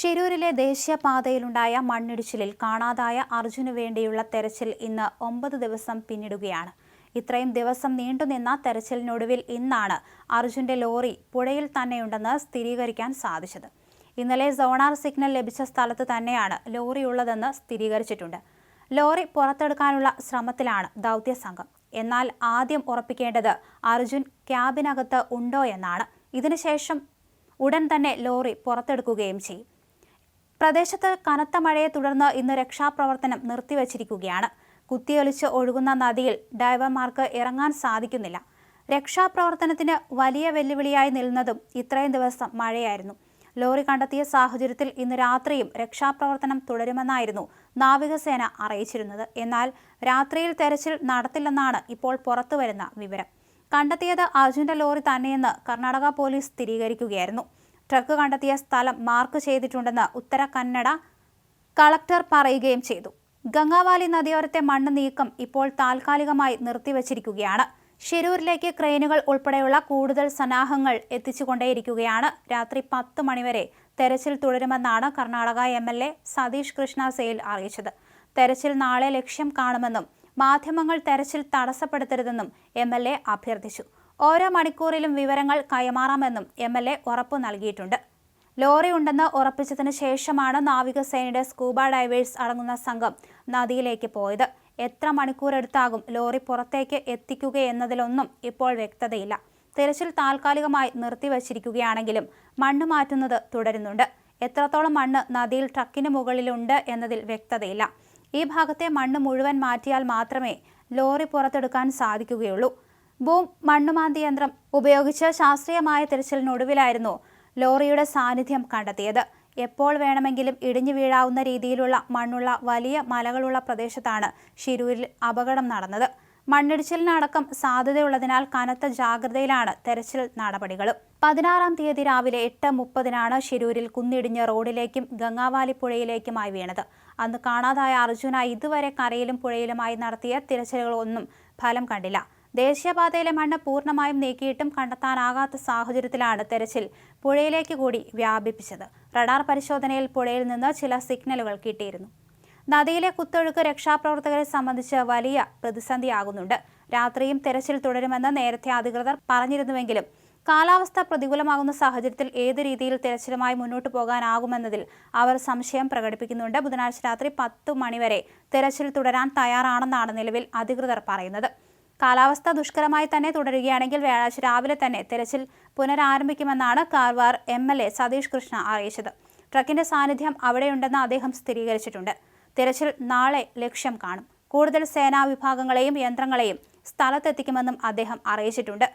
ഷിരൂരിലെ ദേശീയപാതയിലുണ്ടായ മണ്ണിടിച്ചിലിൽ കാണാതായ അർജുനു വേണ്ടിയുള്ള തെരച്ചിൽ ഇന്ന് ഒമ്പത് ദിവസം പിന്നിടുകയാണ്. ഇത്രയും ദിവസം നീണ്ടുനിന്ന തെരച്ചിലിനൊടുവിൽ ഇന്നാണ് അർജുന്റെ ലോറി പുഴയിൽ തന്നെയുണ്ടെന്ന് സ്ഥിരീകരിക്കാൻ സാധിച്ചത്. ഇന്നലെ സോണാർ സിഗ്നൽ ലഭിച്ച സ്ഥലത്ത് തന്നെയാണ് ലോറി ഉള്ളതെന്ന് സ്ഥിരീകരിച്ചിട്ടുണ്ട്. ലോറി പുറത്തെടുക്കാനുള്ള ശ്രമത്തിലാണ് ദൗത്യ സംഘം. എന്നാൽ ആദ്യം ഉറപ്പിക്കേണ്ടത് അർജുൻ ക്യാബിനകത്ത് ഉണ്ടോ എന്നാണ്. ഇതിനുശേഷം ഉടൻ തന്നെ ലോറി പുറത്തെടുക്കുകയും ചെയ്യും. പ്രദേശത്ത് കനത്ത മഴയെ തുടർന്ന് ഇന്ന് രക്ഷാപ്രവർത്തനം നിർത്തിവച്ചിരിക്കുകയാണ്. കുത്തിയൊലിച്ച് ഒഴുകുന്ന നദിയിൽ ഡൈവർമാർക്ക് ഇറങ്ങാൻ സാധിക്കുന്നില്ല. രക്ഷാപ്രവർത്തനത്തിന് വലിയ വെല്ലുവിളിയായി നിൽക്കുന്നതും ഇത്രയും ദിവസം മഴയായിരുന്നു. ലോറി കണ്ടെത്തിയ സാഹചര്യത്തിൽ ഇന്ന് രാത്രിയും രക്ഷാപ്രവർത്തനം തുടരുമെന്നായിരുന്നു നാവികസേന അറിയിച്ചിരുന്നത്. എന്നാൽ രാത്രിയിൽ തെരച്ചിൽ നടത്തില്ലെന്നാണ് ഇപ്പോൾ പുറത്തുവരുന്ന വിവരം. കണ്ടെത്തിയത് അർജുന്റെ ലോറി തന്നെയെന്ന് കർണാടക പോലീസ് സ്ഥിരീകരിക്കുകയായിരുന്നു. ട്രക്ക് കണ്ടെത്തിയ സ്ഥലം മാർക്ക് ചെയ്തിട്ടുണ്ടെന്ന് ഉത്തര കന്നഡ കളക്ടർ പറയുകയും ചെയ്തു. ഗംഗാവാലി നദിയോരത്തെ മണ്ണ് നീക്കം ഇപ്പോൾ താൽക്കാലികമായി നിർത്തിവച്ചിരിക്കുകയാണ്. ഷിരൂരിലേക്ക് ക്രെയിനുകൾ ഉൾപ്പെടെയുള്ള കൂടുതൽ സന്നാഹങ്ങൾ എത്തിച്ചുകൊണ്ടേയിരിക്കുകയാണ്. രാത്രി പത്ത് മണിവരെ തെരച്ചിൽ തുടരുമെന്നാണ് Karnataka M L A Satish Krishna Sail അറിയിച്ചത്. തെരച്ചിൽ നാളെ ലക്ഷ്യം കാണുമെന്നും മാധ്യമങ്ങൾ തെരച്ചിൽ തടസ്സപ്പെടുത്തരുതെന്നും എം എൽ എ അഭ്യർത്ഥിച്ചു. ഓരോ മണിക്കൂറിലും വിവരങ്ങൾ കൈമാറാമെന്നും എം എൽ എ ഉറപ്പു നൽകിയിട്ടുണ്ട്. ലോറി ഉണ്ടെന്ന് ഉറപ്പിച്ചതിന് ശേഷമാണ് നാവികസേനയുടെ സ്കൂബ ഡൈവേഴ്സ് അടങ്ങുന്ന സംഘം നദിയിലേക്ക് പോയത്. എത്ര മണിക്കൂർ എടുത്താകും ലോറി പുറത്തേക്ക് എത്തിക്കുകയെന്നതിലൊന്നും ഇപ്പോൾ വ്യക്തതയില്ല. തിരച്ചിൽ താൽക്കാലികമായി നിർത്തിവച്ചിരിക്കുകയാണെങ്കിലും മണ്ണ് മാറ്റുന്നത് തുടരുന്നുണ്ട്. എത്രത്തോളം മണ്ണ് നദിയിൽ ട്രക്കിന് മുകളിലുണ്ട് എന്നതിൽ വ്യക്തതയില്ല. ഈ ഭാഗത്തെ മണ്ണ് മുഴുവൻ മാറ്റിയാൽ മാത്രമേ ലോറി പുറത്തെടുക്കാൻ സാധിക്കുകയുള്ളൂ. ബൂം മണ്ണുമാന്തി യന്ത്രം ഉപയോഗിച്ച് ശാസ്ത്രീയമായ തിരച്ചിലിനൊടുവിലായിരുന്നു ലോറിയുടെ സാന്നിധ്യം കണ്ടെത്തിയത്. എപ്പോൾ വേണമെങ്കിലും ഇടിഞ്ഞു വീഴാവുന്ന രീതിയിലുള്ള മണ്ണുള്ള വലിയ മലകളുള്ള പ്രദേശത്താണ് ഷിരൂരിൽ അപകടം നടന്നത്. മണ്ണിടിച്ചിലിനടക്കം സാധ്യതയുള്ളതിനാൽ കനത്ത ജാഗ്രതയിലാണ് തെരച്ചിൽ നടപടികളും. പതിനാറാം തീയതി രാവിലെ എട്ട് മുപ്പതിനാണ് ഷിരൂരിൽ കുന്നിടിഞ്ഞ് റോഡിലേക്കും ഗംഗാവാലി പുഴയിലേക്കുമായി വീണത്. അന്ന് കാണാതായ അർജുന ഇതുവരെ കരയിലും പുഴയിലുമായി നടത്തിയ തിരച്ചിലുകളൊന്നും ഫലം കണ്ടില്ല. ദേശീയപാതയിലെ മണ്ണ് പൂർണമായും നീക്കിയിട്ടും കണ്ടെത്താനാകാത്ത സാഹചര്യത്തിലാണ് തെരച്ചിൽ പുഴയിലേക്ക് കൂടി വ്യാപിപ്പിച്ചത്. റഡാർ പരിശോധനയിൽ പുഴയിൽ നിന്ന് ചില സിഗ്നലുകൾ കിട്ടിയിരുന്നു. നദിയിലെ കുത്തൊഴുക്ക് രക്ഷാപ്രവർത്തകരെ സംബന്ധിച്ച് വലിയ പ്രതിസന്ധിയാകുന്നുണ്ട്. രാത്രിയും തെരച്ചിൽ തുടരുമെന്ന് നേരത്തെ അധികൃതർ പറഞ്ഞിരുന്നുവെങ്കിലും കാലാവസ്ഥ പ്രതികൂലമാകുന്ന സാഹചര്യത്തിൽ ഏത് രീതിയിൽ തെരച്ചിലുമായി മുന്നോട്ട് പോകാനാകുമെന്നതിൽ അവർ സംശയം പ്രകടിപ്പിക്കുന്നുണ്ട്. ബുധനാഴ്ച രാത്രി പത്തു മണിവരെ തെരച്ചിൽ തുടരാൻ തയ്യാറാണെന്നാണ് നിലവിൽ അധികൃതർ പറയുന്നത്. കാലാവസ്ഥ ദുഷ്കരമായി തന്നെ തുടരുകയാണെങ്കിൽ വ്യാഴാഴ്ച രാവിലെ തന്നെ തെരച്ചിൽ പുനരാരംഭിക്കുമെന്നാണ് Karwar M L A Satish Krishna അറിയിച്ചത്. ട്രക്കിന്റെ സാന്നിധ്യം അവിടെയുണ്ടെന്ന് അദ്ദേഹം സ്ഥിരീകരിച്ചിട്ടുണ്ട്. തിരച്ചിൽ നാളെ ലക്ഷ്യം കാണും. കൂടുതൽ സേനാ വിഭാഗങ്ങളെയും യന്ത്രങ്ങളെയും സ്ഥലത്തെത്തിക്കുമെന്നും അദ്ദേഹം അറിയിച്ചിട്ടുണ്ട്.